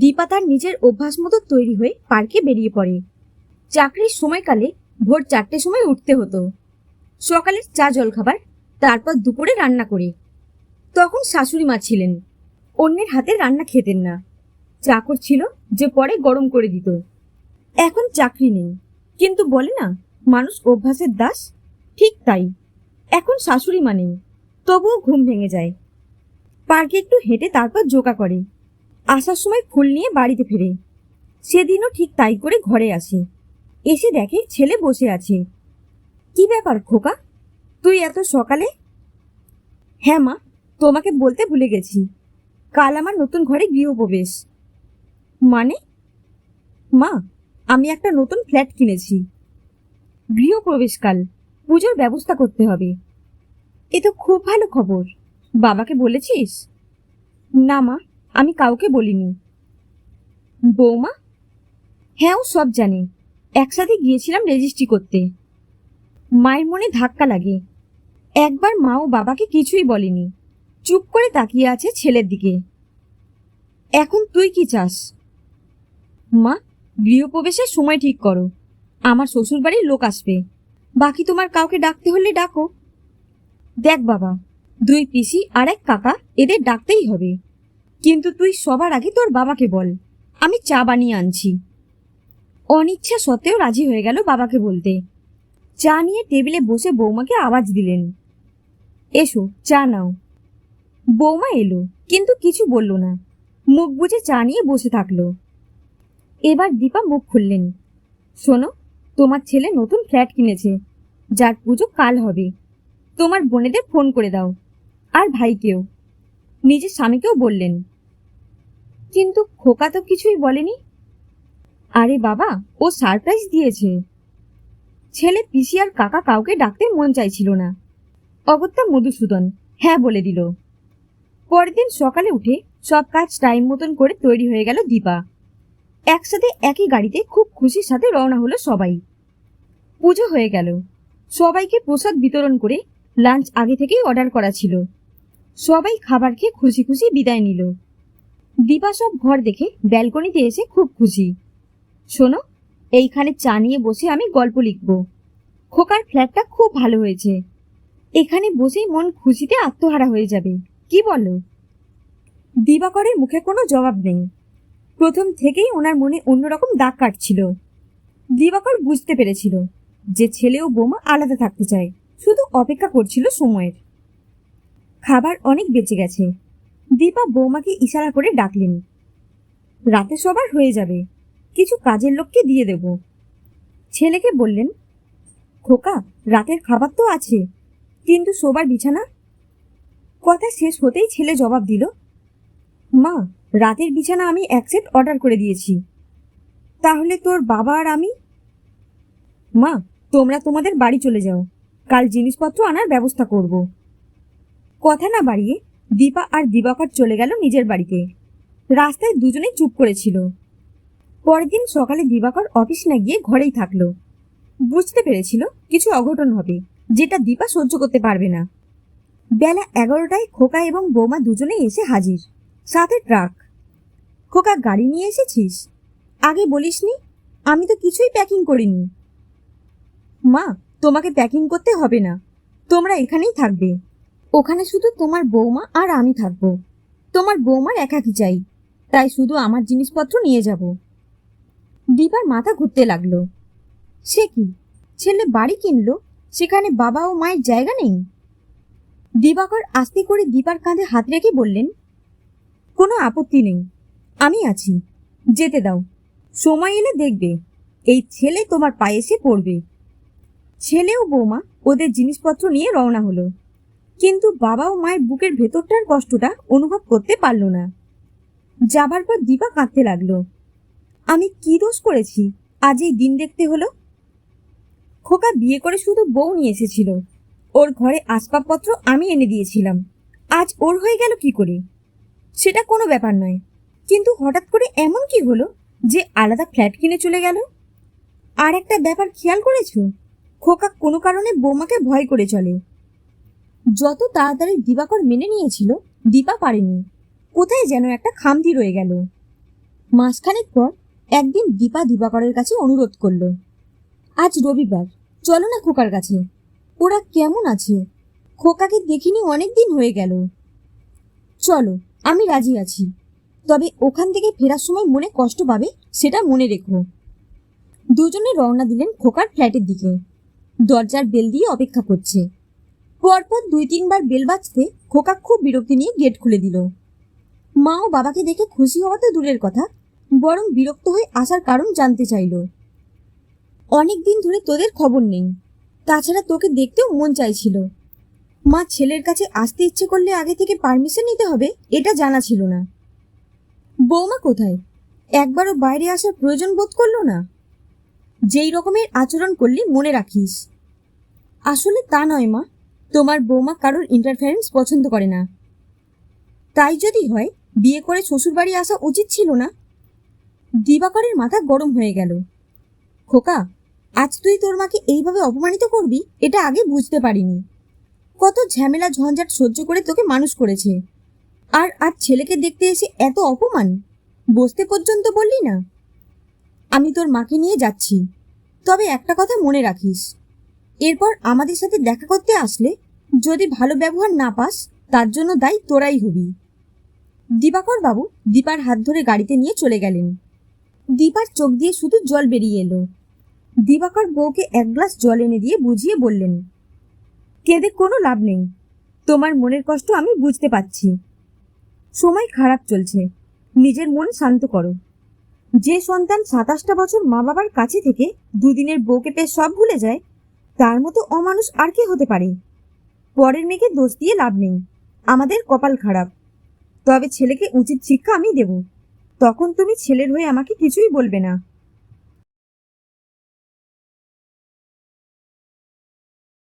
দীপা তার নিজের অভ্যাস মতো তৈরি হয়ে পার্কে বেরিয়ে পড়ে। চাকরির সময়কালে ভোর চারটের সময় উঠতে হতো। সকালের চা জলখাবার, তারপর দুপুরে রান্না করে। তখন শাশুড়ি মা ছিলেন। অন্যের হাতে রান্না খেতেন না। চাকর ছিল যে পরে গরম করে দিত। এখন চাকরি নেই। কিন্তু বলে না, মানুষ অভ্যাসের দাস? ঠিক তাই। এখন শাশুড়ি মা নেই। তবুও ঘুম ভেঙে যায়। পার্কে একটু হেঁটে তারপর যোগা করে। আসার সময় ফুল নিয়ে বাড়িতে ফেরে। সেদিনও ঠিক তাই করে ঘরে আসে। এসে দেখে ছেলে বসে আছে। কি ব্যাপার খোকা? তুই এত সকালে? হ্যাঁ মা, তোমাকে বলতে ভুলে গেছি। কাল আমার নতুন ঘরে গৃহপ্রবেশ। মানে? মা, আমি একটা নতুন ফ্ল্যাট কিনেছি। গৃহপ্রবেশকাল, পুজোর ব্যবস্থা করতে হবে। এ তো খুব ভালো খবর। বাবাকে বলেছিস? না মা আমি কাউকে বলিনি। বৌমা? হ্যাঁ ও সব জানে। একসাথে গিয়েছিলাম রেজিস্ট্রি করতে। মায়ের মনে ধাক্কা লাগে। একবার মা ও বাবাকে কিছুই বলেনি। চুপ করে তাকিয়ে আছে ছেলের দিকে। এখন তুই কি চাস? মা, গৃহপ্রবেশের সময় ঠিক করো। আমার শ্বশুরবাড়ির লোক আসবে। বাকি তোমার কাউকে ডাকতে হলে ডাকো। দেখ বাবা, দুই পিসি আর এক কাকা এদের ডাকতেই হবে। কিন্তু তুই সবার আগে তোর বাবাকে বল। আমি চা বানিয়ে আনছি। অনিচ্ছা সত্ত্বেও রাজি হয়ে গেল বাবাকে বলতে। চা নিয়ে টেবিলে বসে বৌমাকে আওয়াজ দিলেন। এসো, চা নাও। বৌমা এলো, কিন্তু কিছু বলল না। মুখ বুজে চা নিয়ে বসে থাকল। এবার দীপা মুখ খুললেন। শোনো, তোমার ছেলে নতুন ফ্ল্যাট কিনেছে। যার পুজো কাল হবে। তোমার বোনেদের ফোন করে দাও। আর ভাইকেও। নিজের স্বামীকেও বললেন। কিন্তু খোকা তো কিছুই বলেনি। আরে বাবা, ও সারপ্রাইজ দিয়েছে। ছেলে পিসি আর কাকা কাউকে ডাকতে মন চাইছিল না। অগত্যা মধুসূদন হ্যাঁ বলে দিল। পরের দিন সকালে উঠে সব কাজ টাইম মতন করে তৈরি হয়ে গেল দীপা। একসাথে একই গাড়িতে খুব খুশির সাথে রওনা হলো সবাই। পুজো হয়ে গেল। সবাইকে প্রসাদ বিতরণ করে লাঞ্চ আগে থেকেই অর্ডার করা ছিল। সবাই খাবার খেয়ে খুশি খুশি বিদায় নিল। দীপা সব ঘর দেখে ব্যালকনিতে এসে খুব খুশি। শোনো, এইখানে চা নিয়ে বসে আমি গল্প লিখব। খোকার ফ্ল্যাটটা খুব ভালো হয়েছে। এখানে বসেই মন খুশিতে আত্মহারা হয়ে যাবে। কি বলো? দিবাকরের মুখে কোনো জবাব নেই। প্রথম থেকেই ওনার মনে অন্যরকম দাগ কাটছিল। দিবাকর বুঝতে পেরেছিল যে ছেলে ও বোমা আলাদা থাকতে চায়, শুধু অপেক্ষা করছিল সময়ের। খাবার অনেক বেঁচে গেছে। দীপা বৌমাকে ইশারা করে ডাকলেন। রাতে সবার হয়ে যাবে। কিছু কাজের লোককে দিয়ে দেব। ছেলেকে বললেন, খোকা, রাতের খাবার তো আছে, কিন্তু শোবার বিছানা? কথা শেষ হতেই ছেলে জবাব দিল, মা, রাতের বিছানা আমি এক সেট অর্ডার করে দিয়েছি। তাহলে তোর বাবা আর আমি? মা, তোমরা তোমাদের বাড়ি চলে যাও, কাল জিনিসপত্র আনার ব্যবস্থা করব। কথা না বাড়িয়ে দীপা আর দিবাকর চলে গেল নিজের বাড়িতে। রাস্তায় দুজনেই চুপ করেছিল। পরের দিন সকালে দিবাকর অফিস না গিয়ে ঘরেই থাকল। বুঝতে পেরেছিল কিছু অঘটন হবে, যেটা দীপা সহ্য করতে পারবে না। বেলা এগারোটায় খোকা এবং বৌমা দুজনেই এসে হাজির। সাথে ট্রাক। খোকা, গাড়ি নিয়ে এসেছিস? আগে বলিসনি, আমি তো কিছুই প্যাকিং করিনি। মা, তোমাকে প্যাকিং করতে হবে না। তোমরা এখানেই থাকবে। ওখানে শুধু তোমার বৌমা আর আমি থাকব। তোমার বৌমার একাকি চাই। তাই শুধু আমার জিনিসপত্র নিয়ে যাব। দীপার মাথা ঘুরতে লাগল। সে কি? ছেলে বাড়ি কিনলো? সেখানে বাবা ও মায়ের জায়গা নেই? দিবাকর আস্তে করে দীপার কাঁধে হাত রেখে বললেন, কোনো আপত্তি নেই। আমি আছি। যেতে দাও। সময় এলে দেখবে। এই ছেলে তোমার পায়ে এসে পড়বে। ছেলে ও বৌমা ওদের জিনিসপত্র নিয়ে রওনা হলো। কিন্তু বাবা ও মায়ের বুকের ভেতরটার কষ্টটা অনুভব করতে পারল না। যাবার পর দীপা কাঁদতে লাগল। আমি কি দোষ করেছি? আজ এই দিন দেখতে হলো। খোকা বিয়ে করে শুধু বউ নিয়ে এসেছিল। ওর ঘরে আসবাবপত্র আমি এনে দিয়েছিলাম। আজ ওর হয়ে গেল কি করে? সেটা কোনো ব্যাপার নয়। কিন্তু হঠাৎ করে এমন কি হলো যে আলাদা ফ্ল্যাট কিনে চলে গেল? আর একটা ব্যাপার খেয়াল করেছ? খোকা কোনো কারণে বৌমাকে ভয় করে চলে। যত তাড়াতাড়ি দিবাকর মেনে নিয়েছিল, দীপা পারেনি। কোথায় যেন একটা খামতি রয়ে গেল। মাসখানেক পর একদিন দীপা দিবাকরের কাছে অনুরোধ করল, আজ রবিবার, চলো না খোকার কাছে। ওরা কেমন আছে? খোকাকে দেখিনি অনেক দিন হয়ে গেল। চলো, আমি রাজি আছি। তবে ওখান থেকে ফেরার সময় মনে কষ্ট পাবে, সেটা মনে রেখো। দুজনে রওনা দিলেন খোকার ফ্ল্যাটের দিকে। দরজার বেল দিয়ে অপেক্ষা করছে। পরপর দুই তিনবার বেল বাজতে খোকা খুব বিরক্তি নিয়ে গেট খুলে দিল। মা ও বাবাকে দেখে খুশি হওয়া তো দূরের কথা, বরং বিরক্ত হয়ে আসার কারণ জানতে চাইল। অনেক দিন ধরে তোদের খবর নেই, তাছাড়া তোকে দেখতেও মন চাইছিল। মা ছেলের কাছে আসতে ইচ্ছে করলে আগে থেকে পারমিশন নিতে হবে, এটা জানা ছিল না। বৌমা কোথায়? একবারও বাইরে আসার প্রয়োজন বোধ করল না? যেই রকমের আচরণ করলি মনে রাখিস। আসলে তা নয় মা তোমার বৌমা কারোর ইন্টারফারেন্স পছন্দ করে না। তাই যদি হয়, বিয়ে করে শ্বশুরবাড়ি আসা উচিত ছিল না? দিবাকরের মাথা গরম হয়ে গেল। খোকা, আজ তুই তোর মাকে এইভাবে অপমানিত করবি? এটা আগে বুঝতে পারিনি। কত ঝামেলা ঝঞ্ঝাট সহ্য করে তোকে মানুষ করেছে। আর আজ ছেলেকে দেখতে এসে এত অপমান? বসতে পর্যন্ত বললি না? আমি তোর মাকে নিয়ে যাচ্ছি। তবে একটা কথা মনে রাখিস এরপর আমাদের সাথে দেখা করতে আসলে যদি ভালো ব্যবহার না পাস, তার জন্য দায়ী তোরাই হবি। দিবাকর বাবু দীপার হাত ধরে গাড়িতে নিয়ে চলে গেলেন। দীপার চোখ দিয়ে শুধু জল বেরিয়ে এলো। দিবাকর বউকে এক গ্লাস জল এনে দিয়ে বুঝিয়ে বললেন, কেঁদে কোনো লাভ নেই। তোমার মনের কষ্ট আমি বুঝতে পারছি। সময় খারাপ চলছে। নিজের মন শান্ত করো। যে সন্তান সাতাশটা বছর মা বাবার কাছে থেকে দুদিনের বউকে পেয়ে সব ভুলে যায় তার মতো অমানুষ আর কে হতে পারে? পরের মেয়েকে দোষ দিয়ে লাভ নেই। আমাদের কপাল খারাপ। তবে ছেলেকে উচিত শিক্ষা আমি দেব। তখন তুমি ছেলের হয়ে আমাকে কিছুই বলবে না।